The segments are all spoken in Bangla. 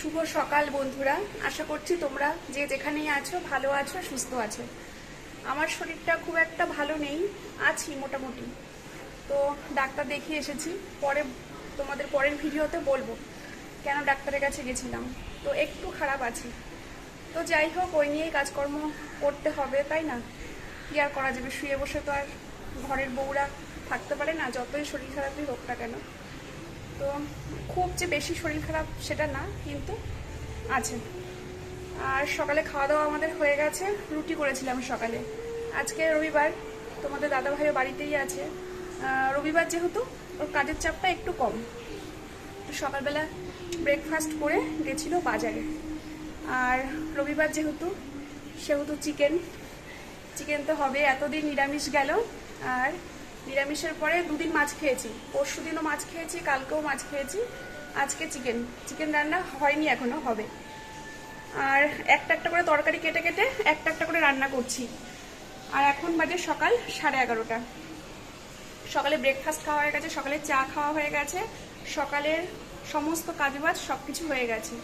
শুভ সকাল বন্ধুরা। আশা করছি তোমরা যে যেখানেই আছো, ভালো আছো, সুস্থ আছো। আমার শরীরটা খুব একটা ভালো নেই, আছি মোটামুটি। তো ডাক্তার দেখিয়ে এসেছি। পরে তোমাদের পরের ভিডিওতে বলব কেন ডাক্তারের কাছে গেছিলাম। তো একটু খারাপ আছি। তো যাই হোক, ওই নিয়েই কাজকর্ম করতে হবে, তাই না? কি আর করা যাবে? শুয়ে বসে তো আর ঘরের বউরা থাকতে পারে না, যতই শরীর খারাপই হোক না কেন। তো খুব যে বেশি শরীর খারাপ সেটা না, কিন্তু আছে। আর সকালে খাওয়া দাওয়া আমাদের হয়ে গেছে, রুটি করেছিলাম সকালে। আজকে রবিবার, তোমাদের দাদা ভাইও বাড়িতেই আছে। রবিবার যেহেতু, ওর কাজের চাপটা একটু কম। তো সকালবেলা ব্রেকফাস্ট করে গেছিল বাজারে। আর রবিবার যেহেতু, সেহেতু চিকেন চিকেন তো হবে, এতদিন নিরামিষ গেল। আর নিরামিষের পরে দুদিন মাছ খেয়েছি। পরশু দিনও মাছ খেয়েছি, কালকেও মাছ খেয়েছি। আজকে চিকেন চিকেন রান্না হয়নি এখনও, হবে। আর একটা একটা করে তরকারি কেটে কেটে একটা একটা করে রান্না করছি। আর এখন বাজে সকাল সাড়ে এগারোটা। সকালে ব্রেকফাস্ট খাওয়া হয়ে গেছে, সকালে চা খাওয়া হয়ে গেছে সকালের সমস্ত কাজবাজ সব কিছু হয়ে গেছে।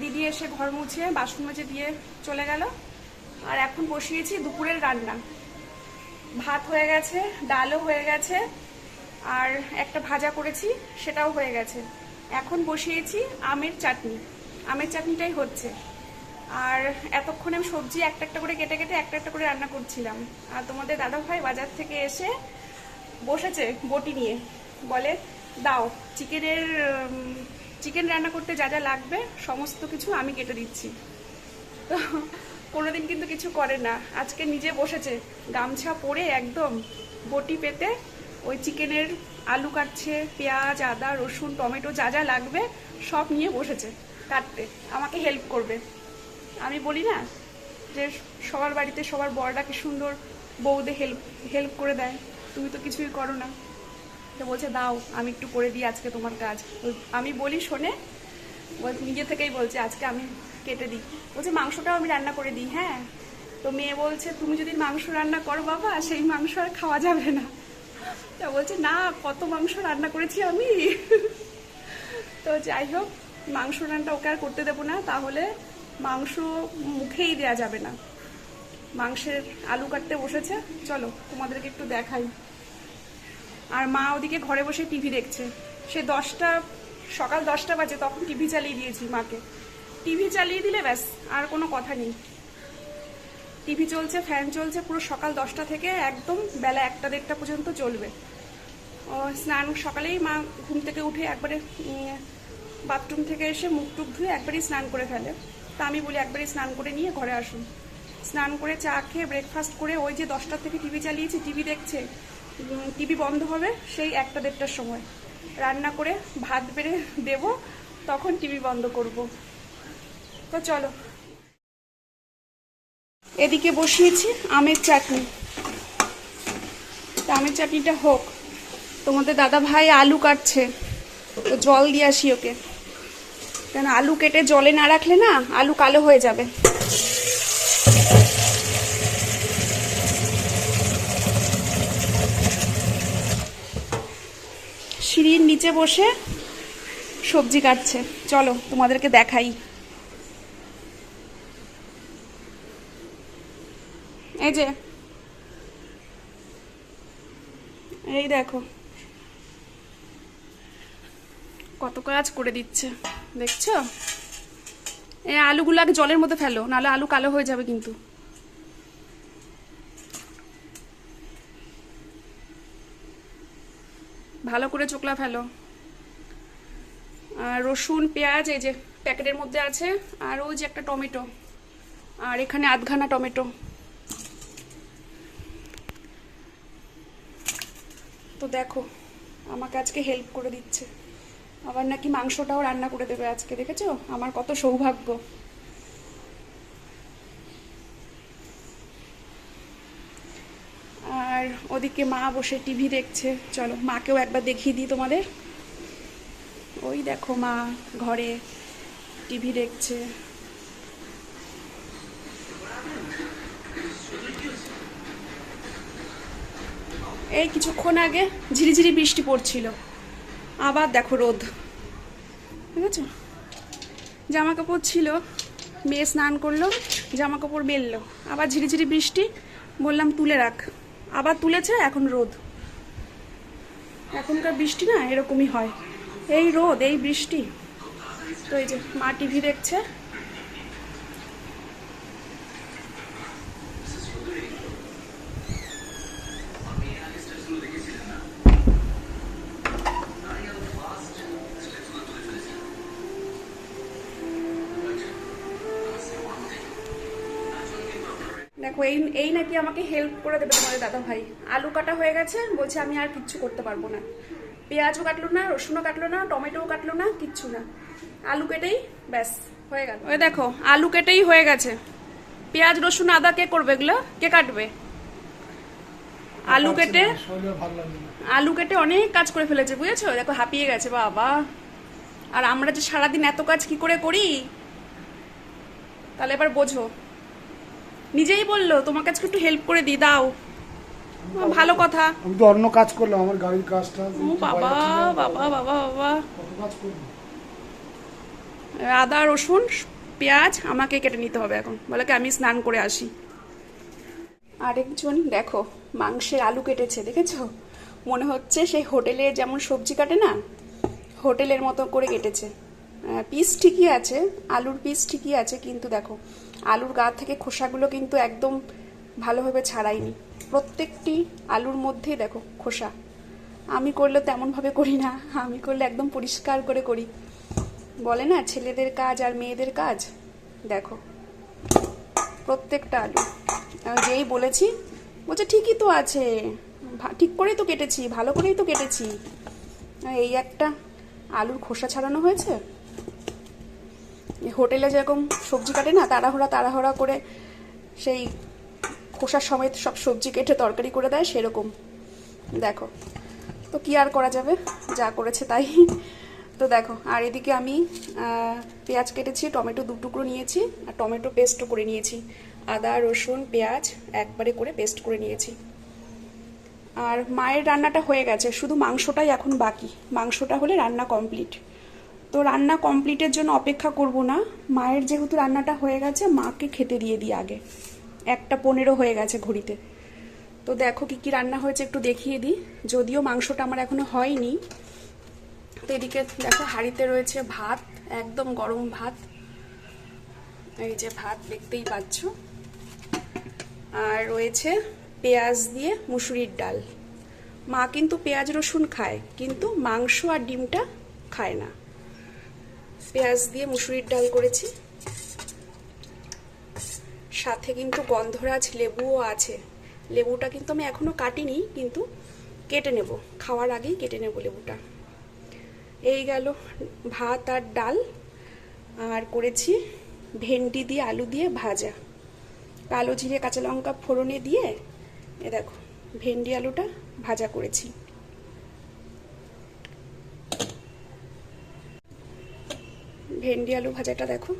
দিদি এসে ঘর মুছে বাসন মুছে দিয়ে চলে গেল। আর এখন বসিয়েছি দুপুরের রান্না। ভাত হয়ে গেছে, ডালও হয়ে গেছে, আর একটা ভাজা করেছি, সেটাও হয়ে গেছে। এখন বসিয়েছি আমের চাটনি। আমের চাটনিটাই হচ্ছে। আর এতক্ষণে আমি সবজি একটা একটা করে কেটে কেটে একটা একটা করে রান্না করছিলাম। আর তোমাদের দাদা ভাই বাজার থেকে এসে বসেছে বটি নিয়ে। বলে, দাও, চিকেনের চিকেন রান্না করতে যা যা লাগবে, সমস্ত কিছু আমি কেটে দিচ্ছি। তো কোনোদিন কিন্তু কিছু করে না। আজকে নিজে বসেছে, গামছা পরে একদম বটি পেতে ওই চিকেনের আলু কাটছে, পেঁয়াজ, আদা, রসুন, টমেটো যা যা লাগবে সব নিয়ে বসেছে কাটতে। আমাকে হেল্প করবে। আমি বলি না যে সবার বাড়িতে সবার বড়রা কি সুন্দর বউদে হেল্প হেল্প করে দেয়। তুমি তো কিছুই করো না। তো বলছে, দাও, আমি একটু করে দিই আজকে তোমার কাজ। আমি বলি, শোনে। নিজে থেকেই বলছে, আজকে আমি কেটে দিই। বলছে, মাংসটাও আমি রান্না করে দিই। হ্যাঁ? তো মেয়ে বলছে, তুমি যদি মাংস রান্না করো বাবা, সেই মাংস আর খাওয়া যাবে না। তা বলছে, না, কত মাংস রান্না করেছি আমি? তো যাই হোক, মাংস রান্নাটা ওকে আর করতে দেবো না। তাহলে মাংস মুখেই দেয়া যাবে না। মাংসের আলু কাটতে বসেছে। চলো, তোমাদেরকে একটু দেখাই। আর মা ওদিকে ঘরে বসে টিভি দেখছে। সে দশটা, সকাল দশটা বাজে, তখন টিভি চালিয়ে দিয়েছি মাকে। টিভি চালিয়ে দিলে ব্যাস, আর কোনো কথা নেই। টিভি চলছে ফ্যান চলছে, পুরো সকাল দশটা থেকে একদম বেলা একটা দেড়টা পর্যন্ত চলবে। ও, স্নান সকালেই মা ঘুম থেকে উঠে একবারে বাথরুম থেকে এসে মুখ টুক ধুয়ে একবারই স্নান করে ফেলে। তা আমি বলি একবারই স্নান করে নিয়ে ঘরে আসুন। স্নান করে চা খেয়ে ব্রেকফাস্ট করে ওই যে দশটার থেকে টিভি চালিয়েছি টিভি দেখছে টিভি বন্ধ হবে সেই একটা দেড়টার সময়। রান্না করে ভাত বেড়ে দেব, তখন টিভি বন্ধ করব। তো চলো। এদিকে বসিয়েছি আমের চাটনি। আমের চাটনিটা হোক। তোমাদের দাদা ভাই আলু কাটছে, তো জল দিয়ে আসি ওকে। কেন আলু কেটে জলে না রাখলে না আলু কালো হয়ে যাবে। সিঁড়ির নিচে বসে সবজি কাটছে। চলো তোমাদেরকে দেখাই। এই যে। এই দেখো। কত কাজ করে দিচ্ছে, দেখছ? এই আলুগুলো আগে জলের মধ্যে ফেলো, নাহলে আলু কালো হয়ে যাবে কিন্তু। ভালো করে চোকলা ফেলো। আর রসুন, পেঁয়াজ, এই যে প্যাকেটের মধ্যে আছে, আর ওই যে একটা টমেটো। আর এখানে আধখানা টমেটো। তো দেখো, আমাকে আজকে হেল্প করে দিচ্ছে। আবার নাকি মাংসটাও রান্না করে দেবে আজকে, দেখেছ? আমার কত সৌভাগ্য। আর ওদিকে মা বসে টিভি দেখছে। চলো, মাকেও একবার দেখিয়ে দিই তোমাদের। ওই দেখো মা ঘরে টিভি দেখছে। এই কিছুক্ষণ আগে ঝিরিঝিরি বৃষ্টি পড়ছিল। আবার দেখো রোদ। ঠিক আছে জামা কাপড় ছিল, মেয়ে স্নান করল জামা কাপড় বেললো আবার ঝিরিঝিরি বৃষ্টি, বললাম তুলে রাখ। আবার তুলেছে, এখন রোদ। এখনকার বৃষ্টি না এরকমই হয়। এই রোদ, এই বৃষ্টি। তো এই যে মা টিভি দেখছে দেখো এই এই নাকি আমাকে হেল্প করে দেবে তোমাদের দাদা ভাই আলু কাটা হয়ে গেছে বলছে আমি আর কিচ্ছু করতে পারব না। পেঁয়াজও কাটলো না রসুনও কাটলো না টমেটোও কাটলো না কিচ্ছু না। আলু কেটেই ব্যাস হয়ে গেল। ওই দেখো আলু কেটেই হয়ে গেছে। পেঁয়াজ রসুন আদা কে করবে এগুলো? কে কাটবে? আলু কেটে আলু কেটে অনেক কাজ করে ফেলেছে বুঝেছ? দেখো হাঁপিয়ে গেছে বাবা। আর আমরা যে সারাদিন এত কাজ কি করে করি? তাহলে এবার বোঝো। নিজেই বলল তোমার আজকে একটু হেল্প করে দিই দাও। ভালো কথা। আমি তো অন্য কাজ করলাম আমার গাড়ির কাজটা ও বাবা বাবা বাবা বাবা। আদা রসুন পেঁয়াজ আমাকে কেটে নিতে হবে এখন। বলে কি আমি স্নান করে আসি। আরেকজন দেখো মাংসের আলু কেটেছে দেখেছ? মনে হচ্ছে সেই হোটেলে যেমন সবজি কাটে না হোটেলের মতো করে কেটেছে। পিস ঠিকই আছে আলুর পিস ঠিকই আছে কিন্তু দেখো আলুর গা থেকে খোসাগুলো কিন্তু একদম ভালোভাবে ছাড়াইনি। প্রত্যেকটি আলুর মধ্যেই দেখো খোসা। আমি করলে তেমনভাবে করি না, আমি করলে একদম পরিষ্কার করে করি। বলে না, ছেলেদের কাজ আর মেয়েদের কাজ? দেখো, প্রত্যেকটা আলু। যেই বলেছি, বলছে, ঠিকই তো আছে। ঠিক করেই তো কেটেছি, ভালো করেই তো কেটেছি। এই একটা আলুর খোসা ছাড়ানো হয়েছে? হোটেলে যেরকম সবজি কাটে না, তাড়াহুড়া তাড়াহুড়া করে সেই খোসা সমেত সব সবজি কেটে তরকারি করে দেয়, সেরকম। দেখো। তো কি আর করা যাবে? যা করেছে তাই। তো দেখো, আর এদিকে আমি পেঁয়াজ কেটেছি, টমেটো দু টুকরো নিয়েছি, আর টমেটো পেস্টও করে নিয়েছি। আদা, রসুন, পেঁয়াজ একবারে করে পেস্ট করে নিয়েছি। আর মায়ের রান্নাটা হয়ে গেছে, শুধু মাংসটাই এখন বাকি। মাংসটা হলে রান্না কমপ্লিট তো রান্না কমপ্লিটের জন্য অপেক্ষা করব না। মায়ের যেহেতু রান্নাটা হয়ে গেছে, মাকে খেতে দিয়ে দিই আগে। একটা পনেরো হয়ে গেছে ঘড়িতে। তো দেখো কি কি রান্না হয়েছে, একটু দেখিয়ে দিই। যদিও মাংসটা আমার এখনও হয়নি। তো এদিকে দেখো, হাঁড়িতে রয়েছে ভাত, একদম গরম ভাত। এই যে ভাত দেখতেই পাচ্ছ। আর রয়েছে পেঁয়াজ দিয়ে মুসুরির ডাল। মা কিন্তু পেঁয়াজ রসুন খায়, কিন্তু মাংস আর ডিমটা খায় না। পেঁয়াজ দিয়ে মুসুরির ডাল করেছি। সাথে কিন্তু গন্ধরাজ লেবুও আছে। লেবুটা কিন্তু আমি এখনও কাটিনি, কিন্তু কেটে নেব। খাওয়ার আগেই কেটে নেব লেবুটা। এই গেল ভাত আর ডাল। আর করেছি ভেন্ডি দিয়ে আলু দিয়ে ভাজা। কালো জিরে, কাঁচা লঙ্কা ফোড়নে দিয়ে, এ দেখো, ভেন্ডি আলুটা ভাজা করেছি। ভেন্ডি আলু ভাজাটা দেখো।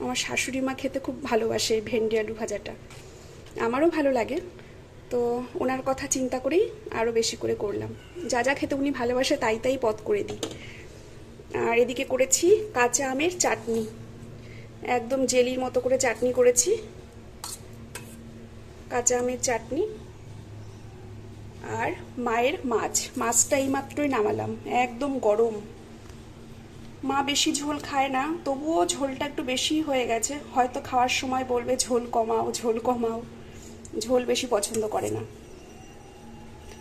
আমার শাশুড়ি মা খেতে খুব ভালোবাসে ভেন্ডি আলু ভাজাটা। আমারও ভালো লাগে। তো ওনার কথা চিন্তা করেই আরও বেশি করে করলাম। যা যা খেতে উনি ভালোবাসে তাই তাই পথ করে দিই। আর এদিকে করেছি কাঁচা আমের চাটনি। একদম জেলির মতো করে চাটনি করেছি। কাঁচা আমের চাটনি। আর মায়ের মাছ। মাছটা এই মাত্রই নামালাম। একদম গরম। মা বেশি ঝোল খায় না, তবুও ঝোলটা একটু বেশি হয়ে গেছে। হয়তো খাওয়ার সময় বলবে, ঝোল কমাও ঝোল কমাও। ঝোল বেশি পছন্দ করে না।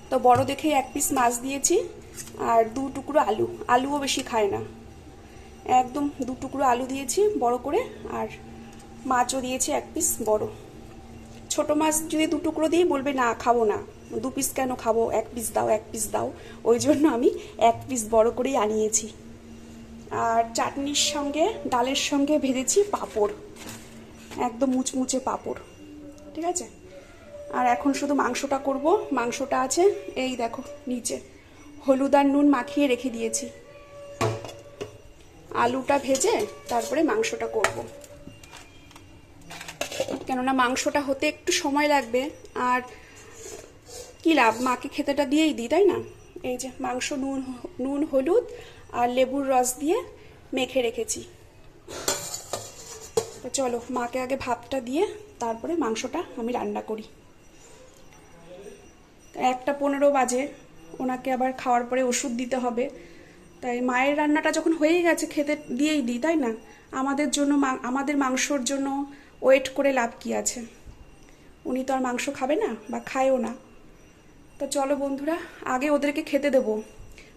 তো বড় দেখে এক পিস মাছ দিয়েছি, আর দু টুকরো আলু। আলুও বেশি খায় না। একদম দু টুকরো আলু দিয়েছি বড় করে, আর মাছও দিয়েছি এক পিস বড়। ছোট মাছ যদি দু টুকরো দিই, বলবে, না, খাব না। দু পিস কেন খাব? এক পিস দাও, এক পিস দাও। ওই জন্য আমি এক পিস বড় করেই আনিয়েছি। আর চাটনির সঙ্গে, ডালের সঙ্গে ভেজেছি পাঁপড়। একদম মুচমুচে পাঁপড়, ঠিক আছে? আর এখন শুধু মাংসটা করব। মাংসটা আছে, এই দেখো, নিচে। হলুদ আর নুন মাখিয়ে রেখে দিয়েছি। আলুটা ভেজে তারপরে মাংসটা করব। কেননা মাংসটা হতে একটু সময় লাগবে, আর কি লাভ? মাকে খেতেটা দিয়েই দিই, তাই না? এই যে মাংস, নুন নুন, হলুদ আর লেবুর রস দিয়ে মেখে রেখেছি। তো চলো, মাকে আগে ভাতটা দিয়ে তারপরে মাংসটা আমি রান্না করি। একটা পনেরো বাজে, ওনাকে আবার খাওয়ার পরে ওষুধ দিতে হবে। তাই মায়ের রান্নাটা যখন হয়ে গেছে, খেতে দিয়েই দিই, তাই না? আমাদের জন্য আমাদের মাংসর জন্য ওয়েট করে লাভ কি আছে? উনি তো আর মাংস খাবে না বা খায়ও না। তো চলো বন্ধুরা, আগে ওদেরকে খেতে দেবো।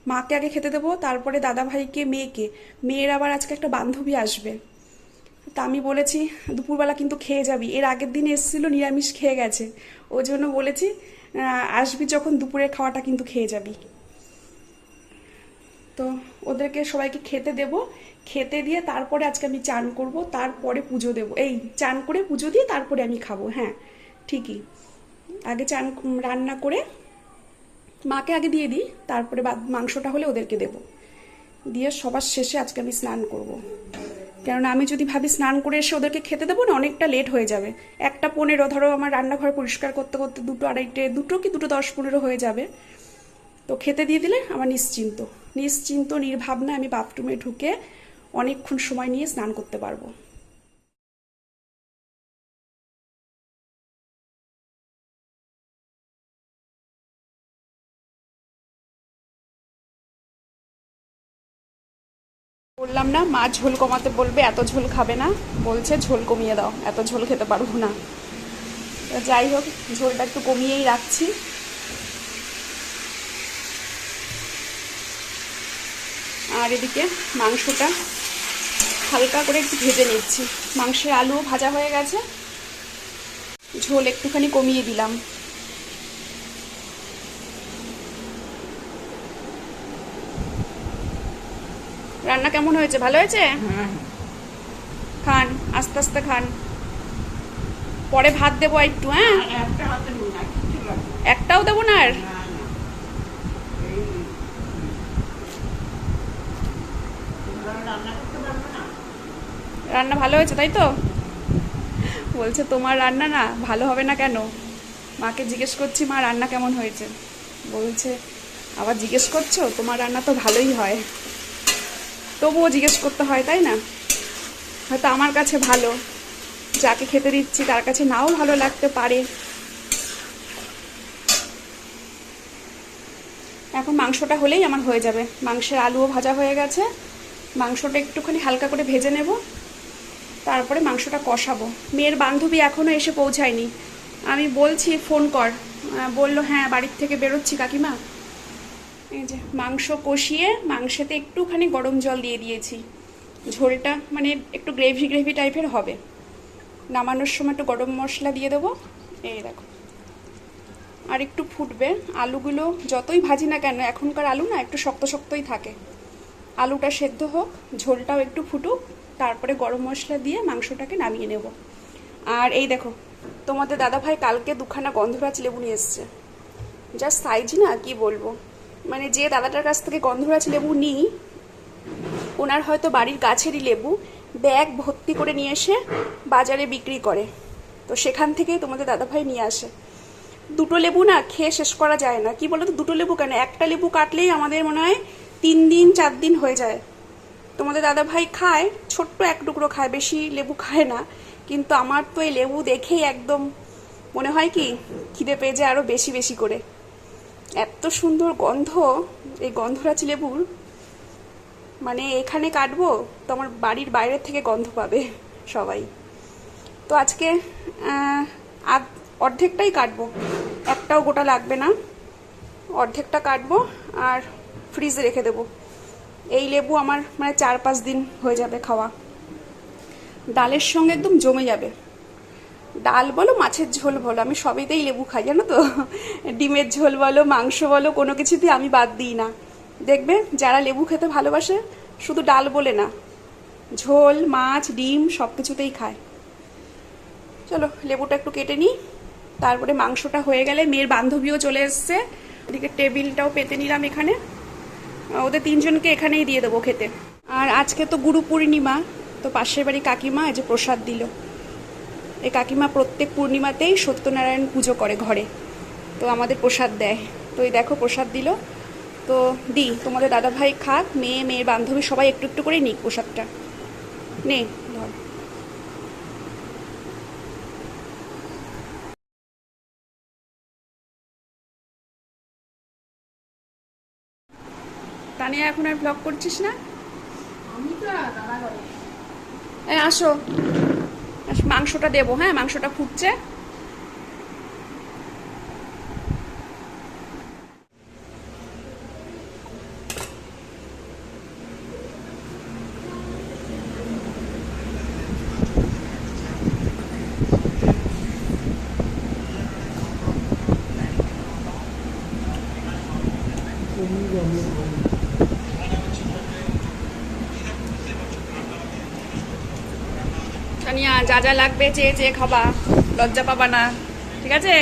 মাকে আগে খেতে দেবো, তারপরে দাদা ভাইকে মেয়েকে। মেয়ের আবার আজকে একটা বান্ধবী আসবে। তা আমি বলেছি, দুপুরবেলা কিন্তু খেয়ে যাবি। এর আগের দিন এসেছিল, নিরামিষ খেয়ে গেছে। ওই জন্য বলেছি আসবি যখন দুপুরের খাওয়াটা কিন্তু খেয়ে যাবি। তো ওদেরকে সবাইকে খেতে দেব। খেতে দিয়ে তারপরে আজকে আমি চান করব, তারপরে পুজো দেব। এই, চান করে পুজো দিয়ে তারপরে আমি খাব হ্যাঁ ঠিকই। আগে চান রান্না করে মাকে আগে দিয়ে দিই, তারপরে মাংসটা হলে ওদেরকে দেব। দিয়ে সবার শেষে আজকে আমি স্নান করব। কেননা আমি যদি ভাবি স্নান করে এসে ওদেরকে খেতে দেবো না, অনেকটা লেট হয়ে যাবে। একটা পনেরো, ধরো আমার রান্নাঘর পরিষ্কার করতে করতে দুটো আড়াইটে, দুটো কি দুটো দশ পনেরো হয়ে যাবে। তো খেতে দিয়ে দিলে আমার নিশ্চিন্ত। নিশ্চিন্ত নির্ভাবনা আমি বাথরুমে ঢুকে অনেকক্ষণ সময় নিয়ে স্নান করতে পারব। বললাম না, মা ঝোল কমাতে বলবে, এত ঝোল খাবে না। বলছে, ঝোল কমিয়ে দাও, এত ঝোল খেতে পারব না। যাই হোক, ঝোলটা একটু কমিয়েই রাখছি। আর এদিকে মাংসটা হালকা করে একটু ভেজে নিচ্ছি। মাংসের আলুও ভাজা হয়ে গেছে। ঝোল একটুখানি কমিয়ে দিলাম। রান্না কেমন হয়েছে? ভালো হয়েছে? খান আস্তে আস্তে খান। পরে ভাত দেবো একটু হ্যাঁ? একটাও দেবো না আর? রান্না ভালো হয়েছে তাই তো? বলছে তোমার রান্না না ভালো হবে না কেন? মাকে জিজ্ঞেস করছি মা রান্না কেমন হয়েছে? বলছে আবার জিজ্ঞেস করছ? তোমার রান্না তো ভালোই হয়। তবুও জিজ্ঞেস করতে হয়, তাই না? হয়তো আমার কাছে ভালো। যাকে খেতে দিচ্ছি, তার কাছে নাও ভালো লাগতে পারে। এখন মাংসটা হলেই আমার হয়ে যাবে। মাংসের আলুও ভাজা হয়ে গেছে। মাংসটা একটুখানি হালকা করে ভেজে নেব। তারপরে মাংসটা কষাবো। মেয়ের বান্ধবী এখনও এসে পৌঁছায়নি। আমি বলছি, ফোন কর। বলল হ্যাঁ বাড়ির থেকে বেরোচ্ছি, কাকিমা। এই যে মাংস কষিয়ে মাংসেতে একটুখানি গরম জল দিয়ে দিয়েছি। ঝোলটা মানে একটু গ্রেভি গ্রেভি টাইপের হবে। নামানোর সময় একটু গরম মশলা দিয়ে দেবো। এই দেখো। আর একটু ফুটবে। আলুগুলো যতই ভাজি না কেন, এখনকার আলু না একটু শক্ত শক্তই থাকে। আলুটা সেদ্ধ হোক, ঝোলটাও একটু ফুটুক, তারপরে গরম মশলা দিয়ে মাংসটাকে নামিয়ে নেব। আর এই দেখো, তোমাদের দাদাভাই কালকে দুখানা গন্ধরাজ লেবু নিয়ে এসছে। যা সাইজ না, কি বলব? মানে যে দাদাটার কাছ থেকে গন্ধরাজ লেবু নিই, ওনার হয়তো বাড়ির গাছেরই লেবু, ব্যাগ ভর্তি করে নিয়ে এসে বাজারে বিক্রি করে। তো সেখান থেকে তোমাদের দাদাভাই নিয়ে আসে। দুটো লেবু না খেয়ে শেষ করা যায় না। কি বলতো, দুটো লেবু কেন? একটা লেবু কাটলেই আমাদের মনে হয় তিন দিন, চার দিন হয়ে যায়। তোমাদের দাদা ভাই খায়, ছোট্ট এক টুকরো খায়, বেশি লেবু খায় না। কিন্তু আমার তো এই লেবু দেখেই একদম মনে হয় কি, খিদে পেয়ে যায় আরও বেশি বেশি করে। এত সুন্দর গন্ধ, এই গন্ধরাজ লেবুর। মানে এখানে কাটবো তো আমার বাড়ির বাইরের থেকে গন্ধ পাবে সবাই। তো আজকে আধ, অর্ধেকটাই কাটবো। একটাও গোটা লাগবে না। অর্ধেকটা কাটবো আর ফ্রিজে রেখে দেবো। এই লেবু আমার মানে চার পাঁচ দিন হয়ে যাবে খাওয়া। ডালের সঙ্গে একদম জমে যাবে। ডাল বলো, মাছের ঝোল বলো, আমি সবেতেই লেবু খাই, জানো তো? ডিমের ঝোল বলো, মাংস বলো, কোনো কিছুতেই আমি বাদ দিই না। দেখবে, যারা লেবু খেতে ভালোবাসে, শুধু ডাল বলে না, ঝোল, মাছ, ডিম সব কিছুতেই খায়। চলো, লেবুটা একটু কেটে নিই, তারপরে মাংসটা হয়ে গেলে মেয়ের বান্ধবীও চলে এসছে। ওদিকে টেবিলটাও পেতে নিলাম এখানে। ওদের তিনজনকে এখানেই দিয়ে দেবো খেতে। আর আজকে তো গুরু পূর্ণিমা তো পাশের বাড়ি কাকিমা, এই যে প্রসাদ দিল। এই কাকিমা প্রত্যেক পূর্ণিমাতেই সত্যনারায়ণ পুজো করে ঘরে। তো আমাদের প্রসাদ দেয়। তো এই দেখো প্রসাদ দিল। তো দি তোমাদের দাদা ভাই খাক মেয়ে মেয়ের বান্ধবী সবাই একটু একটু করে নিক প্রসাদটা। নে ধর। তানিয়া এখন আর ব্লগ করছিস না? আমি তো আস, মাংসটা দেবো হ্যাঁ? মাংসটা ফুটছে। তানিয়া যা যা লাগবে, চেয়ে চেয়ে খাবা। লজ্জা পাবা না। ঠিক আছে?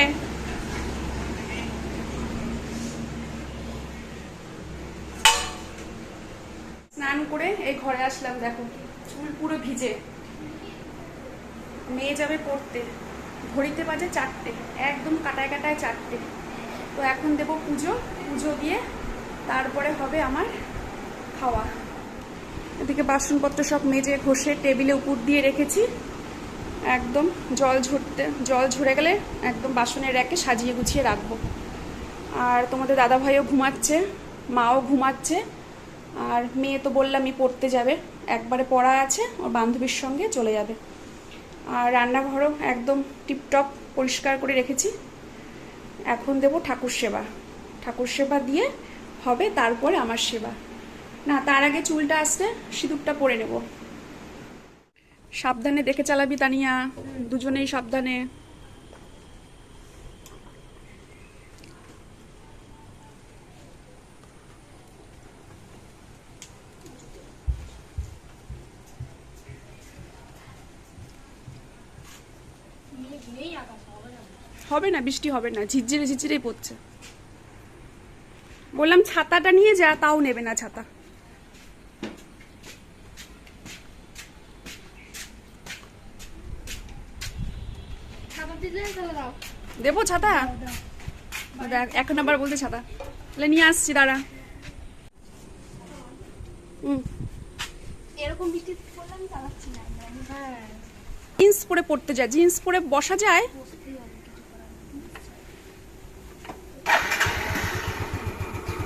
স্নান করে এই ঘরে আসলাম, দেখো। চুল পুরো ভিজে। মেয়ে যাবে পড়তে। ঘড়িতে বাজে চারটে। একদম কাটায় কাটায় চারটে। তো এখন দেব পুজো। পুজো দিয়ে তারপরে হবে আমার খাওয়া। এদিকে বাসনপত্র সব মেজে ঘষে টেবিলে উপর দিয়ে রেখেছি। একদম জল ঝরতে, জল ঝরে গেলে একদম বাসনের র্যাকে সাজিয়ে গুছিয়ে রাখব। আর তোমাদের দাদা ভাইও ঘুমাচ্ছে, মাও ঘুমাচ্ছে, আর মেয়ে তো বললামই পড়তে যাবে, একবারে পড়া আছে, ওর বান্ধবীর সঙ্গে চলে যাবে। আর রান্নাঘরও একদম টিপটপ পরিষ্কার করে রেখেছি। এখন দেব ঠাকুর সেবা। ঠাকুর সেবা দিয়ে হবে তারপরে আমার সেবা। না, তার আগে চুলটা আসতে সিঁদুরটা পরে নেব। সাবধানে দেখে চালাবি তানিয়া। দুজনেই সাবধানে। হবে না, বৃষ্টি হবে না, ঝিরঝিরে ঝিরঝিরেই পড়ছে। বললাম, ছাতাটা নিয়ে যা, তাও নেবে না ছাতা খাবার দিলে তাহলে দাও দেবো ছাতা? দেখ, এখন আবার বলতে ছাতা। তাহলে নিয়ে আসছি দাঁড়া। হুম এরকম বৃষ্টি পড়লে আমি চালাচ্ছি না হ্যাঁ। জিন্স পরে পড়তে যায়। জিন্স পরে বসা যায়?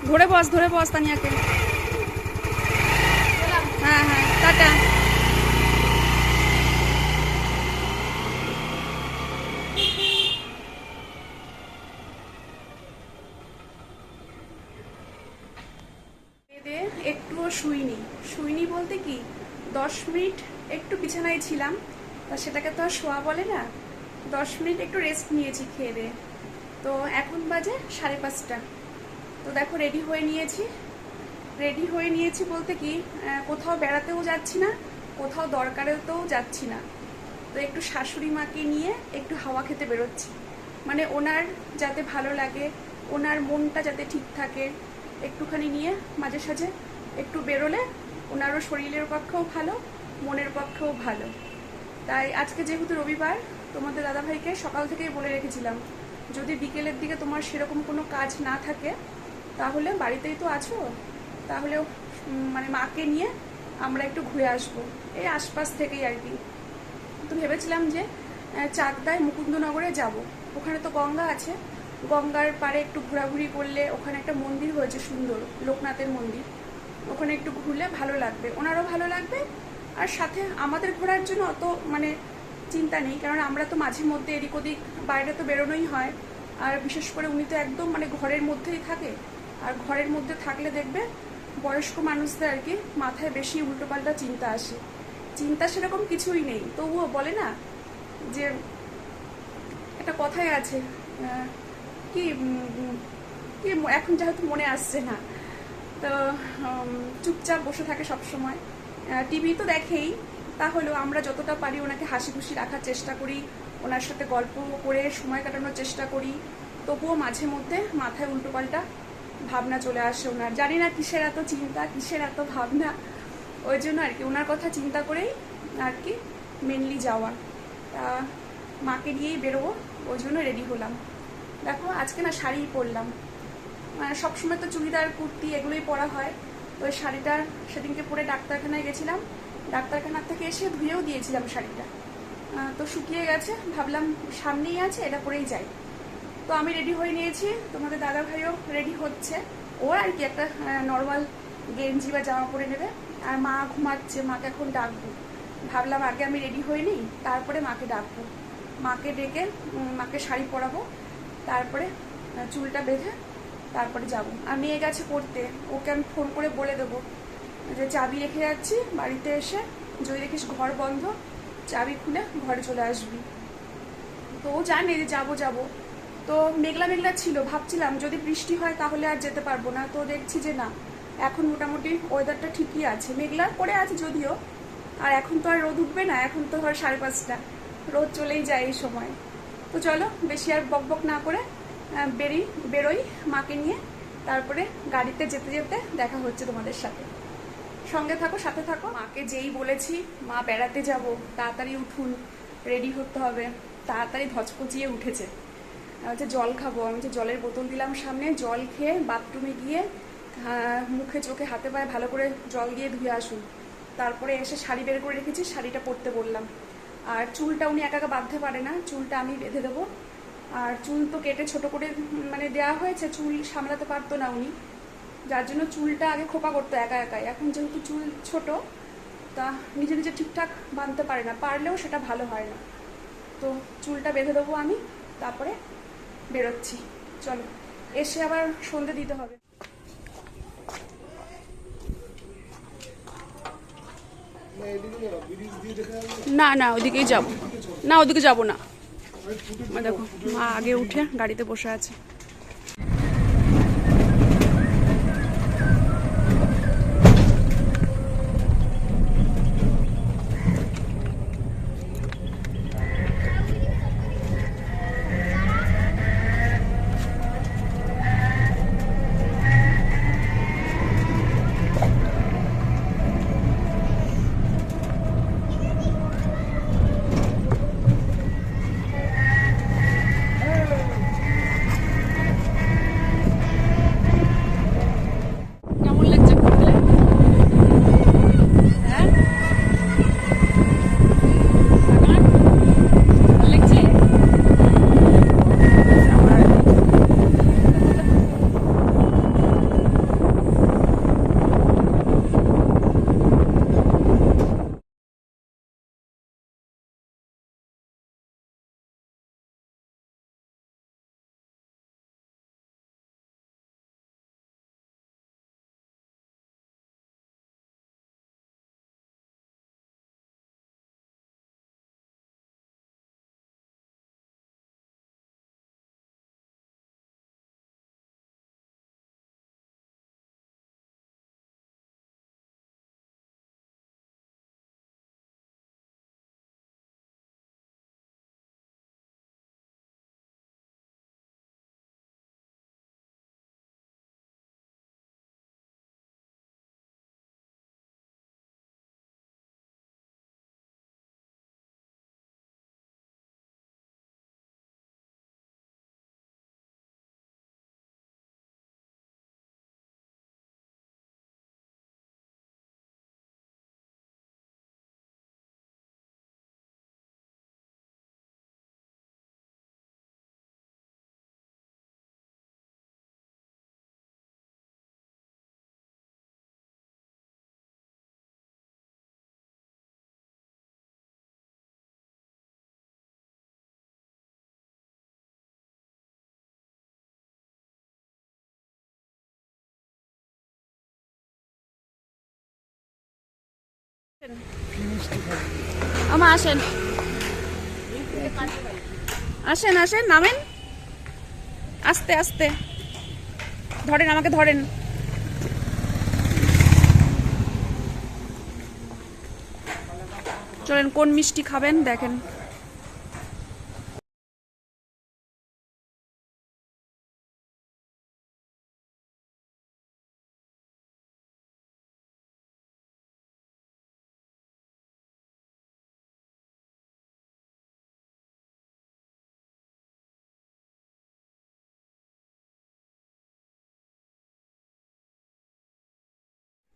ধরে বস ধরে বস তানিয়াকে হ্যাঁ হ্যাঁ টাটা বেডে একটুও শুইনি শুইনি বলতে কি দশ মিনিট একটু বিছানায় ছিলাম, তা সেটাকে তো আর শোয়া বলে না। দশ মিনিট একটু রেস্ট নিয়েছি খেয়ে দিয়ে। তো এখন বাজে সাড়ে পাঁচটা। তো দেখো রেডি হয়ে নিয়েছি। রেডি হয়ে নিয়েছি বলতে কি কোথাও বেড়াতেও যাচ্ছি না, কোথাও দরকারেতেও যাচ্ছি না। তো একটু শাশুড়ি মাকে নিয়ে একটু হাওয়া খেতে বেরোচ্ছি। মানে ওনার যাতে ভালো লাগে, ওনার মনটা যাতে ঠিক থাকে, একটুখানি নিয়ে মাঝে সাঝে একটু বেরোলে ওনারও শরীরের পক্ষেও ভালো, মনের পক্ষেও ভালো। তাই আজকে যেহেতু রবিবার, তোমাদের দাদাভাইকে সকাল থেকেই বলে রেখেছিলাম, যদি বিকেলের দিকে তোমার সেরকম কোনো কাজ না থাকে, তাহলে বাড়িতেই তো আছো, তাহলে মানে মাকে নিয়ে আমরা একটু ঘুরে আসব। এই আশপাশ থেকেই আর কি। তো ভেবেছিলাম যে চাকদায় মুকুন্দনগরে যাব। ওখানে তো গঙ্গা আছে। গঙ্গার পাড়ে একটু ঘোরাঘুরি করলে ওখানে একটা মন্দির হয়েছে সুন্দর, লোকনাথের মন্দির। ওখানে একটু ঘুরলে ভালো লাগবে, ওনারও ভালো লাগবে। আর সাথে আমাদের ঘোরার জন্য অত মানে চিন্তা নেই কারণ আমরা তো মাঝে মধ্যে এদিক ওদিক বাইরে তো বেরোনোই হয়। আর বিশেষ করে উনি তো একদম মানে ঘরের মধ্যেই থাকে। আর ঘরের মধ্যে থাকলে দেখবে বয়স্ক মানুষদের আর কি মাথায় বেশি উল্টোপাল্টা চিন্তা আসে। চিন্তা সেরকম কিছুই নেই। তবুও বলে না যে একটা কথাই আছে কি কি এখন যেহেতু মনে আসছে না। তো চুপচাপ বসে থাকে সব সময় টিভি তো দেখেই। তাহলেও আমরা যতটা পারি ওনাকে হাসি খুশি রাখার চেষ্টা করি, ওনার সাথে গল্প করে সময় কাটানোর চেষ্টা করি। তবুও মাঝে মধ্যে মাথায় উল্টোপাল্টা ভাবনা চলে আসে ওনার। জানি না কিসের এত চিন্তা, কিসের এত ভাবনা। ওই জন্য আর কি, ওনার কথা চিন্তা করেই আর কি মেনলি যাওয়া। তা, মাকে নিয়েই বেরোবো, ওই জন্য রেডি হলাম। দেখো, আজকে না শাড়ি পরলাম। সবসময় তো চুড়িদার, কুর্তি এগুলোই পরা হয়। তো ওই শাড়িটা সেদিনকে পরে ডাক্তারখানায় গেছিলাম। ডাক্তারখানার থেকে এসে ধুয়েও দিয়েছিলাম শাড়িটা। তো শুকিয়ে গেছে। ভাবলাম সামনেই আছে, এটা পরেই যাই। তো আমি রেডি হয়ে নিয়েছি। তোমাদের দাদা ভাইও রেডি হচ্ছে। ওর আর কি একটা নর্মাল গেঞ্জি বা জামা পরে নেবে। আর মা ঘুমাচ্ছে, মাকে এখন ডাকবো। ভাবলাম আগে আমি রেডি হয়ে নিই, তারপরে মাকে ডাকবো। মাকে ডেকে মাকে শাড়ি পরাবো। তারপরে চুলটা বেঁধে তারপরে যাব। আর মেয়ে গেছে পড়তে, ওকে আমি ফোন করে বলে দেবো যে চাবি রেখে যাচ্ছি বাড়িতে এসে, যদি দেখিস ঘর বন্ধ, চাবি খুলে ঘরে চলে আসবি। তো ও জানে যে যাব যাব। তো মেঘলা মেঘলা ছিল, ভাবছিলাম যদি বৃষ্টি হয় তাহলে আর যেতে পারব না। তো দেখছি যে না, এখন মোটামুটি ওয়েদারটা ঠিকই আছে। মেঘলা করে আছে যদিও, আর এখন তো আর রোদ উঠবে না, এখন তো ধর সাড়ে পাঁচটা। রোদ চলেই যায় এই সময়। তো চলো, বেশি আর বক বক না করে বেরি, বেরোই মাকে নিয়ে। তারপরে গাড়িতে যেতে যেতে দেখা হচ্ছে তোমাদের সাথে। সঙ্গে থাকো, সাথে থাকো। মাকে যেই বলেছি, মা, বেড়াতে যাব, তাড়াতাড়ি উঠুন, রেডি হতে হবে। তাড়াতাড়ি ধচপচিয়ে উঠেছে। হচ্ছে জল খাব। আমি যে জলের বোতল দিলাম সামনে, জল খেয়ে বাথরুমে গিয়ে মুখে, চোখে, হাতে পায়ে ভালো করে জল দিয়ে ধুয়ে আসুন। তারপরে এসে শাড়ি বের করে রেখেছি, শাড়িটা পরতে বললাম। আর চুলটা উনি একা একা বাঁধতে পারে না, চুলটা আমি বেঁধে দেবো। আর চুল তো কেটে ছোট করে মানে দেওয়া হয়েছে চুল সামলাতে পারতো না উনি। যার জন্য চুলটা আগে খোপা করতো একা একাই। এখন যেহেতু চুল ছোট তা নিজে নিজে ঠিকঠাক বাঁধতে পারে না। পারলেও সেটা ভালো হয় না। তো চুলটা বেঁধে দেবো আমি তারপরে বেরোচ্ছি। চলো এসে আবার সন্ধে দিতে হবে। না না ওদিকেই যাব। না ওদিকে যাব না। দেখো মা আগে উঠে গাড়িতে বসে আছে। আমা, আসেন। আসেন আসেন, নামেন। আস্তে আস্তে। ধরেন, আমাকে ধরেন। চলেন, কোন মিষ্টি খাবেন, দেখেন।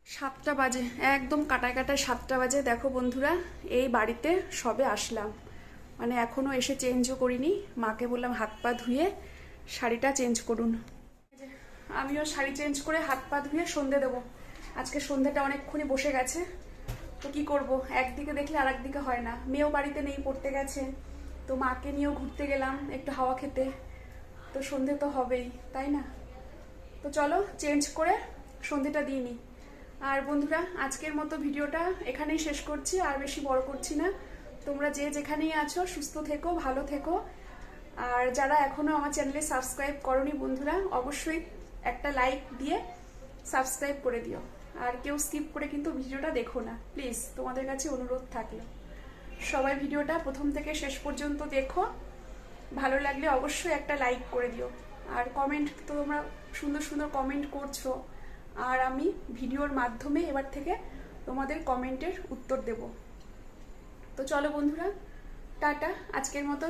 সাতটা বাজে, একদম কাটায় কাটায় সাতটা বাজে। দেখো বন্ধুরা, এই বাড়িতে সবে আসলাম। মানে এখনও এসে চেঞ্জও করিনি। মাকে বললাম হাত পা ধুয়ে শাড়িটা চেঞ্জ করুন। আমিও শাড়ি চেঞ্জ করে হাত পা ধুয়ে সন্ধে দেবো। আজকে সন্ধেটা অনেকক্ষণই বসে গেছে। তো কি করব? একদিকে দেখলে আর একদিকে হয় না। মেয়েও বাড়িতে নেই, পড়তে গেছে। তো মাকে নিয়েও ঘুরতে গেলাম একটু হাওয়া খেতে। তো সন্ধে তো হবেই, তাই না? তো চলো, চেঞ্জ করে সন্ধেটা দিয়ে নিই। আর বন্ধুরা, আজকের মতো ভিডিওটা এখানেই শেষ করছি, আর বেশি বড় করছি না। তোমরা যে যেখানেই আছো, সুস্থ থেকো, ভালো থেকো। আর যারা এখনও আমার চ্যানেলে সাবস্ক্রাইব করনি বন্ধুরা, অবশ্যই একটা লাইক দিয়ে সাবস্ক্রাইব করে দিও। আর কেউ স্কিপ করে কিন্তু ভিডিওটা দেখো না। প্লিজ, তোমাদের কাছে অনুরোধ থাকল। সবাই ভিডিওটা প্রথম থেকে শেষ পর্যন্ত দেখো। ভালো লাগলে অবশ্যই একটা লাইক করে দিও। আর কমেন্ট তো তোমরা সুন্দর সুন্দর কমেন্ট করছ। আর আমি ভিডিওর মাধ্যমে এবার থেকে তোমাদের কমেন্টের উত্তর দেব। তো চলো বন্ধুরা, টাটা। আজকের মতো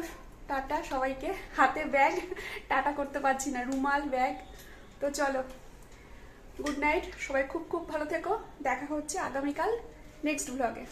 টাটা। সবাইকে হাতে ব্যাগ। টাটা করতে পারছি না, রুমাল, ব্যাগ। তো চলো, গুড নাইট। সবাই খুব খুব ভালো থেকো। দেখা হচ্ছে আগামীকাল নেক্সট ব্লগে।